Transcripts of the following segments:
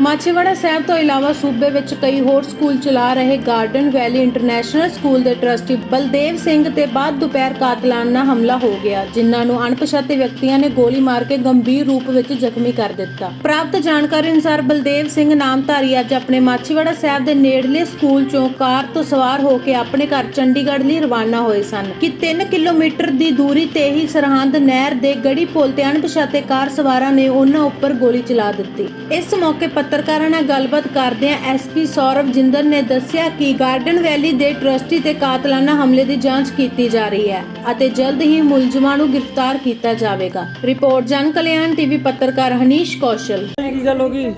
ਮਾਛੀਵਾੜਾ ਸਾਹਿਬ ਤੋਂ ਇਲਾਵਾ ਸੂਬੇ ਵਿੱਚ ਕਈ ਹੋਰ ਸਕੂਲ ਚਲਾ ਰਹੇ ਗਾਰਡਨ ਵੈਲੀ ਇੰਟਰਨੈਸ਼ਨਲ ਸਕੂਲ ਦੇ ਟਰਸਟੀ ਬਲਦੇਵ ਸਿੰਘ ਤੇ ਬਾਅਦ ਦੁਪਹਿਰ ਕਾਤਲਾਨਾ ਹਮਲਾ ਹੋ ਗਿਆ, ਜਿਨ੍ਹਾਂ ਨੂੰ ਅਣਪਛਾਤੇ ਵਿਅਕਤੀਆਂ ਨੇ ਗੋਲੀ ਮਾਰ ਕੇ ਗੰਭੀਰ ਰੂਪ ਵਿੱਚ ਜ਼ਖਮੀ ਕਰ ਦਿੱਤਾ। ਪ੍ਰਾਪਤ ਜਾਣਕਾਰੀ ਅਨੁਸਾਰ ਬਲਦੇਵ ਸਿੰਘ ਨਾਮਧਾਰੀ ਅੱਜ ਆਪਣੇ ਮਾਛੀਵਾੜਾ ਸਾਹਿਬ ਦੇ ਨੇੜਲੇ ਸਕੂਲ ਚੋਂ ਕਾਰ ਤੋਂ ਸਵਾਰ ਹੋ ਕੇ ਆਪਣੇ ਘਰ ਚੰਡੀਗੜ੍ਹ ਲਈ ਰਵਾਨਾ ਹੋਏ ਸਨ। ਕਿ 3 ਕਿਲੋਮੀਟਰ ਦੀ ਦੂਰੀ ਤੇ ਹੀ ਸਰਹੰਦ ਨਹਿਰ ਦੇ ਗੜੀ ਪੁਲ ਤੇ ਅਣਪਛਾਤੇ ਕਾਰ ਸਵਾਰਾਂ ਨੇ ਉਹਨਾਂ ਉੱਪਰ ਗੋਲੀ ਚਲਾ ਦਿੱਤੀ। ਇਸ ਮੌਕੇ ਪੱਤਰਕਾਰਾਂ ਨਾਲ ਗੱਲਬਾਤ ਕਰਦਿਆਂ ਐਸਪੀ ਸੌਰਵ ਜਿੰਦਲ ਨੇ ਦੱਸਿਆ ਕਿ ਗਾਰਡਨ ਵੈਲੀ ਦੇ ਟਰਸਟੀ ਤੇ ਕਾਤਲਾਨਾ ਹਮਲੇ ਦੀ ਜਾਂਚ ਕੀਤੀ ਜਾ ਰਹੀ ਹੈ ਅਤੇ ਜਲਦ ਹੀ ਮੁਲਜ਼ਮਾਂ ਨੂੰ ਗ੍ਰਿਫਤਾਰ ਕੀਤਾ ਜਾਵੇਗਾ। ਰਿਪੋਰਟ ਜਨ ਕਲਿਆਣ ਟੀਵੀ ਪੱਤਰਕਾਰ ਹਨੀਸ਼ ਕੌਸ਼ਲ। ਕੀ ਗੱਲ ਹੋ ਗਈ?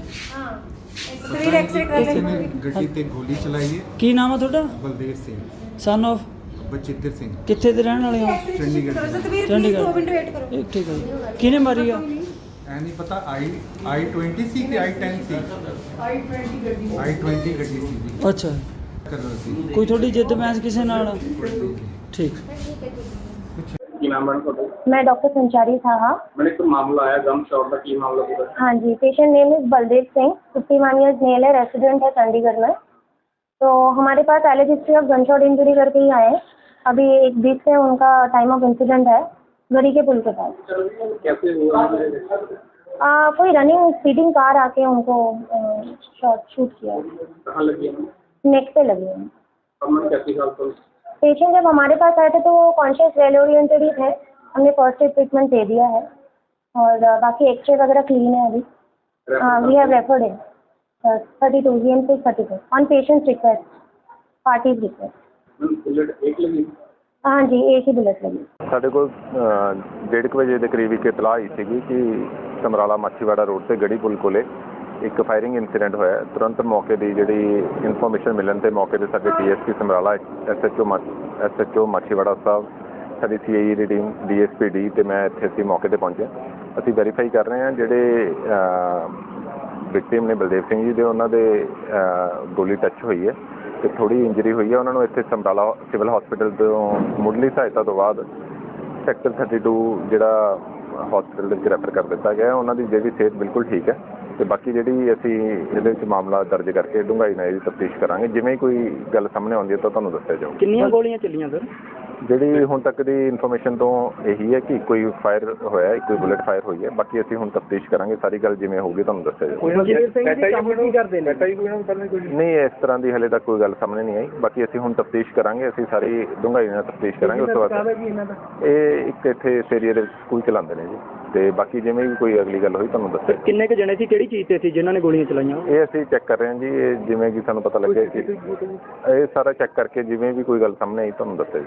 ਕਿਸੇ ਨੇ ਗੱਡੀ ਤੇ ਗੋਲੀ ਚਲਾਈ ਹੈ। ਕੀ ਨਾਮ ਆ ਤੁਹਾਡਾ? ਬਲਦੇਵ ਸਿੰਘ। ਸਨ of? ਬਚਿੱਤਰ ਸਿੰਘ। ਕਿੱਥੇ ਦੇ ਰਹਿਣ ਵਾਲੇ ਹੋ? ਚੰਡੀਗੜ੍ਹ। ਚੰਡੀਗੜ੍ਹ। ਇਹ ਠੀਕ ਹੈ ਜੀ। ਕਿਹਨੇ ਮਾਰੀ ਆ? ਐ ਨਹੀਂ ਪਤਾ ਆਈ ਆਈ 20 ਸੀ ਕਿ ਆਈ 10 ਸੀ ਆਈ 20 ਗੱਡੀ ਆਈ 20 ਗੱਡੀ ਸੀ ਜੀ ਅੱਛਾ ਕਲਰ ਸੀ ਕੋਈ ਤੁਹਾਡੀ ਜਿੱਦ ਮੈਚ ਕਿਸੇ ਨਾਲ ਠੀਕ ਕੀ ਨਾਮ ਹੈ ਤੁਹਾਡਾ मैं डॉक्टर संचारी साहा ਮੈਨੂੰ ਇੱਕ ਮਾਮਲਾ ਆਇਆ ਗਮ ਸ਼ਾਟ ਦਾ ਕੀ ਮਾਮਲਾ ਪੂਰਾ हाँ जी patient name is Baldev Singh fifty one years male है रेसिडेंट है चंडीगढ़ में तो हमारे पास alleged history of gunshot injury करके ही आए हैं। अभी एक वीक से उनका टाइम ऑफ इंसिडेंट है गरी के पुल के पास कैसे हुआ? आ, कोई रनिंग स्पीडिंग कार आके उनको शॉट शूट किया। नेक पे लगी है। पेशेंट जब हमारे पास आए थे तो वो कॉन्शियस वेल ओरिएंटेड ही थे। हमने फ़र्स्ट एड ट्रीटमेंट दे दिया है। और बाकी एक्सरे वगैरह क्लीन है अभी। We have referred in thirty two G M six thirty two on patient's request parties request ਹਾਂਜੀ ਏਸੀ ਬੁਲਟ ਲਈ। ਸਾਡੇ ਕੋਲ ਅਹ, ਡੇਢ ਕੁ ਵਜੇ ਦੇ ਕਰੀਬ ਇੱਕ ਇਤਲਾਹ ਆਈ ਸੀਗੀ ਕਿ ਸਮਰਾਲਾ ਮਾਛੀਵਾੜਾ ਰੋਡ ਤੇ ਗੜੀ ਪੁਲ ਕੋਲੇ ਇੱਕ ਫਾਇਰਿੰਗ ਇਨਸੀਡੈਂਟ ਹੋਇਆ। ਤੁਰੰਤ ਮੌਕੇ ਦੀ ਜਿਹੜੀ ਇਨਫੋਰਮੇਸ਼ਨ ਮਿਲਣ ਤੇ ਮੌਕੇ ਤੇ ਸਾਡੇ DSP Samrala SHO SHO Machhiwara Sahib ਸਾਡੀ ਸੀਆਈਏ ਦੀ ਟੀਮ ਡੀਐਸਪੀ ਡੀ ਤੇ ਮੈਂ ਇੱਥੇ ਸੀ ਮੌਕੇ ਤੇ ਪਹੁੰਚਿਆ ਅਸੀਂ ਵੈਰੀਫਾਈ ਕਰ ਰਹੇ ਹਾਂ ਜਿਹੜੇ ਵਿਕਟਿਮ ਨੇ ਬਲਦੇਵ ਸਿੰਘ ਜੀ ਦੇ ਉਹਨਾਂ ਦੇ ਗੋਲੀ ਟੱਚ ਹੋਈ ਹੈ। ਤੇ ਥੋੜੀ ਇੰਜਰੀ ਹੋਈ ਹੈ ਉਹਨਾਂ ਨੂੰ ਇੱਥੇ ਸਮਰਾਲਾ ਸਿਵਲ ਹਸਪੀਟਲ ਤੋਂ ਮੁੱਢਲੀ ਸਹਾਇਤਾ ਤੋਂ ਬਾਅਦ ਸੈਕਟਰ 32 ਜਿਹੜਾ ਹਸਪੀਟਲ ਦੇ ਵਿੱਚ ਰੈਫਰ ਕਰ ਦਿੱਤਾ ਗਿਆ, ਉਹਨਾਂ ਦੀ ਜਿਹੜੀ ਸਿਹਤ ਬਿਲਕੁਲ ਠੀਕ ਹੈ ਤੇ ਬਾਕੀ ਜਿਹੜੀ ਅਸੀਂ ਇਹਦੇ ਵਿੱਚ ਮਾਮਲਾ ਦਰਜ ਕਰਕੇ ਡੂੰਘਾਈ ਨਾਲ ਇਹਦੀ ਤਫਤੀਸ਼ ਕਰਾਂਗੇ। ਜਿਵੇਂ ਹੀ ਕੋਈ ਗੱਲ ਸਾਹਮਣੇ ਆਉਂਦੀ ਹੈ ਤਾਂ ਤੁਹਾਨੂੰ ਦੱਸਿਆ ਜਾਊਗਾ। ਕਿੰਨੀਆਂ ਗੋਲੀਆਂ ਚੱਲੀਆਂ ਸਰ ਜਿਹੜੀ ਹੁਣ ਤੱਕ ਦੀ ਇਨਫੋਰਮੇਸ਼ਨ ਤੋਂ ਇਹੀ ਹੈ ਕਿ ਕੋਈ ਫਾਇਰ ਹੋਇਆ ਹੈ ਕੋਈ ਬੁਲੇਟ ਫਾਇਰ ਹੋਈ ਹੈ। ਬਾਕੀ ਅਸੀਂ ਹੁਣ ਤਫਤੀਸ਼ ਕਰਾਂਗੇ ਸਾਰੀ ਗੱਲ ਜਿਵੇਂ ਹੋਊਗੀ ਤੁਹਾਨੂੰ ਦੱਸਿਆ ਜਾਊਗਾ। ਨਹੀਂ ਇਸ ਤਰ੍ਹਾਂ ਦੀ ਹਲੇ ਤੱਕ ਕੋਈ ਗੱਲ ਸਾਹਮਣੇ ਨਹੀਂ ਆਈ। ਬਾਕੀ ਅਸੀਂ ਹੁਣ ਤਫਤੀਸ਼ ਕਰਾਂਗੇ ਅਸੀਂ ਸਾਰੀ ਡੂੰਘਾਈ ਨਾਲ ਤਫਤੀਸ਼ ਕਰਾਂਗੇ ਉਸ ਤੋਂ ਬਾਅਦ ਇਹ ਇੱਕ ਇੱਥੇ ਇਸ ਏਰੀਆ ਦੇ ਸਕੂਲ ਚਲਾਉਂਦੇ ਨੇ ਜੀ। ਤੇ ਬਾਕੀ ਜਿਵੇਂ ਵੀ ਕੋਈ ਅਗਲੀ ਗੱਲ ਹੋਈ ਤੁਹਾਨੂੰ ਦੱਸਿਆ ਕਿੰਨੇ ਕੁ ਜਣੇ ਸੀ ਕਿਹੜੀ ਚੀਜ਼ ਤੇ ਸੀ ਜਿਨ੍ਹਾਂ ਨੇ ਗੋਲੀਆਂ ਚਲਾਈਆਂ? ਇਹ ਅਸੀਂ ਚੈੱਕ ਕਰ ਰਹੇ ਹਾਂ ਜੀ ਇਹ ਜਿਵੇਂ ਕਿ ਸਾਨੂੰ ਪਤਾ ਲੱਗਿਆ ਕਿ ਇਹ ਸਾਰਾ ਚੈੱਕ ਕਰਕੇ ਜਿਵੇਂ ਵੀ ਕੋਈ ਗੱਲ ਸਾਹਮਣੇ ਆਈ ਤੁਹਾਨੂੰ ਦੱਸਿਆ ਜੀ